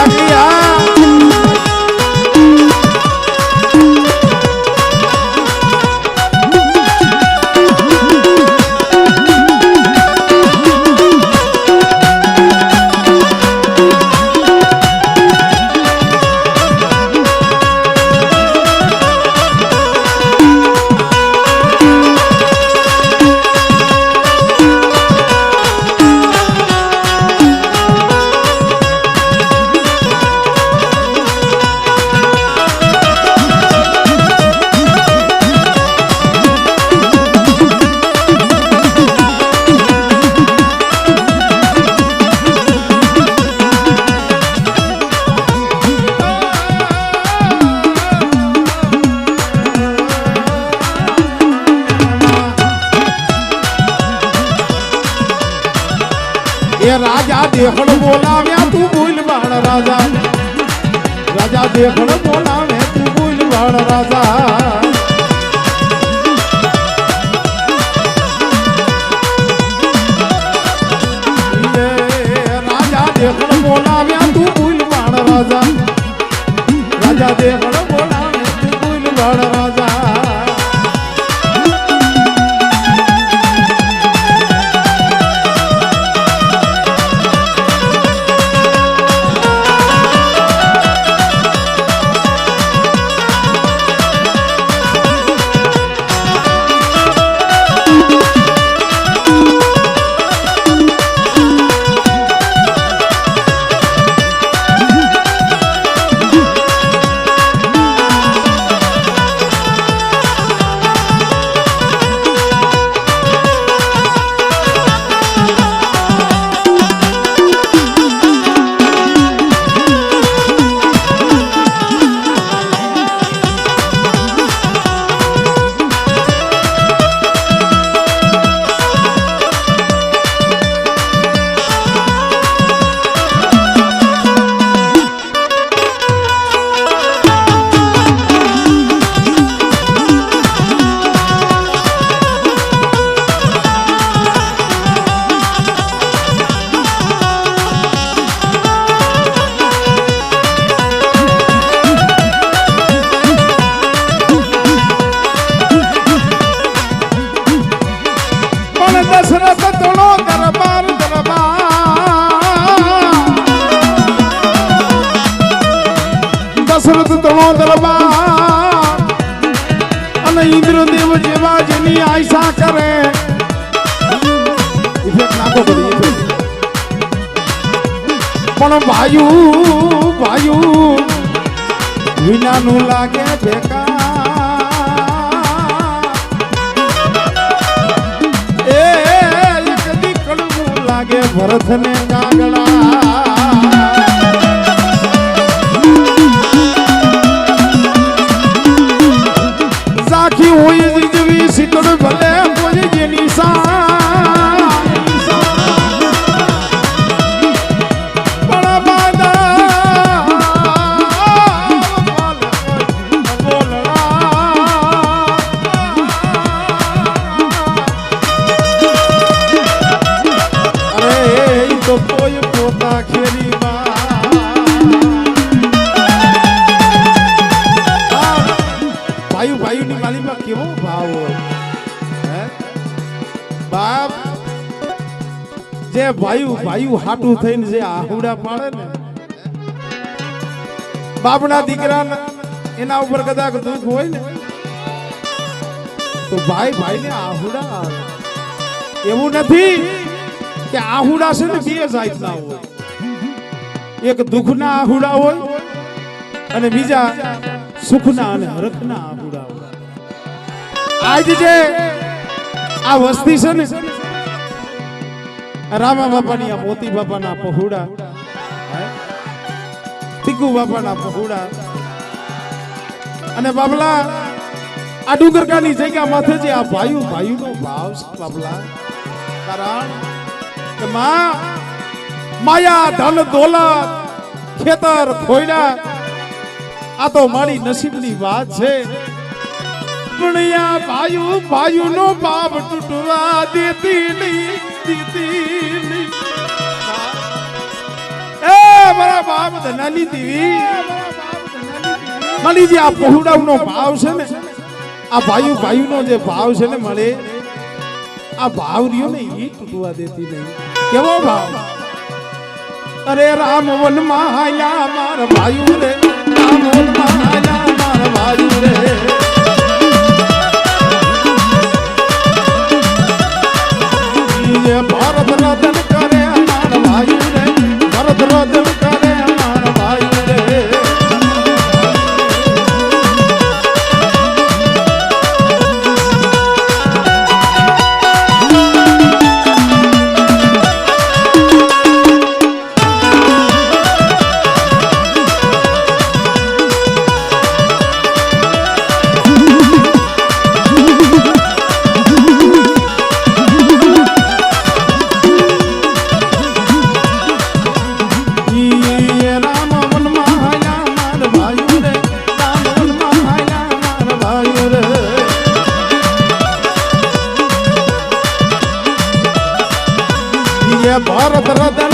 લાગ્યા દેખણ બોલાવે દરબાર. અને ઇન્દ્રદેવ જેવા જેની આયસા કરે. પણ ભાયુ ભાયુ, વિનાનું લાગે બેકાર એ ભરતને કાગડા ભાઈ ભાઈ હાટું થઈને જે આહુડા પાડે ને, બાપના દીકરા એના ઉપર કદાચ દુઃખ હોય ને, તો ભાઈ ભાઈ ને આહુડા એવું નથી કે આહુડા છે ને બે જાતના હોય. એક દુઃખના આહુડા હોય અને બીજા સુખના અને હરખના આહુડા હોય. આજ જે આ વસ્તી છે ને રામા બાપાની આ મોતી બાપાના પહોડા? ટીકુ બાપાના પહોડા અને બાબલા, આ ડુંગરકાની જગ્યા માથે જે આ ભાઈ ભાઈઓનો ભાવ છે બાબલા. કારણ કે માં, માયા, ધન, દોલત, ખેતર, ખોયડા, આ તો મારી નસીબની વાત છે. પણ આ ભાઈઓ, ભાઈઓનો બાપ તૂટવા દેતી નહીં. જે ભાવ છે ને મળે આ ભાવ રહ્યો ને કેવો ભાવ? અરે રામ વન માયા, માર ભાઈઓ રે. ભાઈએ ભારત રતન કરે ભાઈ ને ભારત રતન ભરત રતન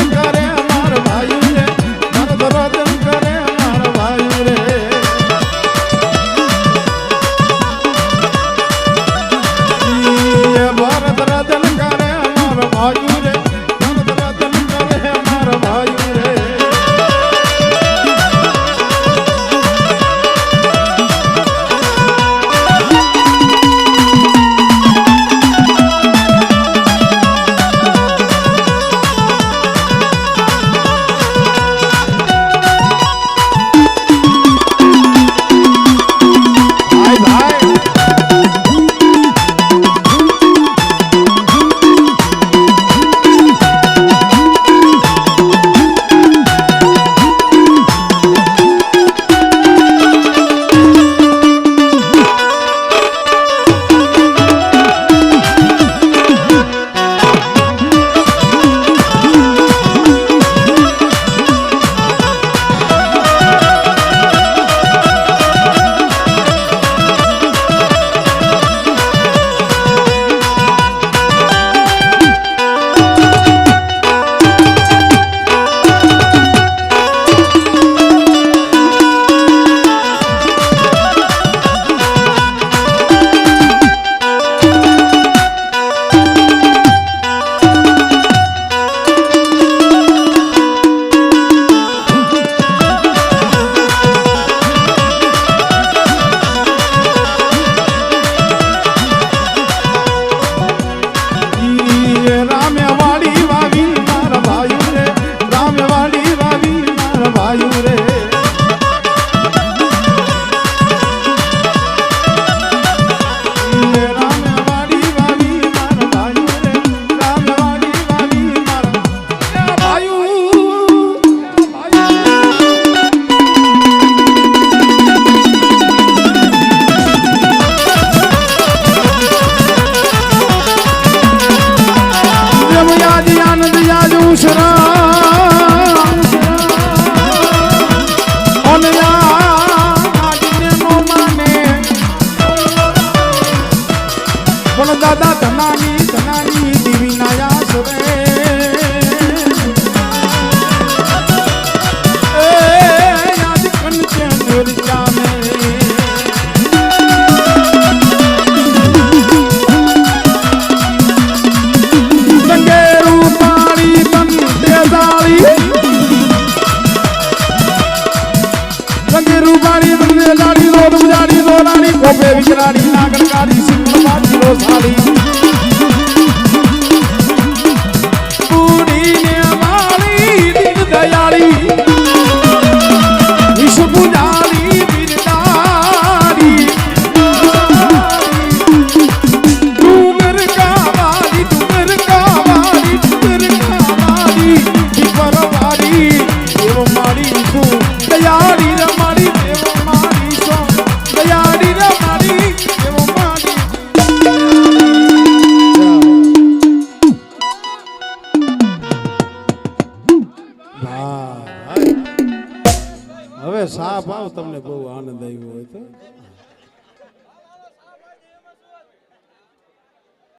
કોપે વિકરાળી નાગણકાળી સિંહ બાજી રોસાળી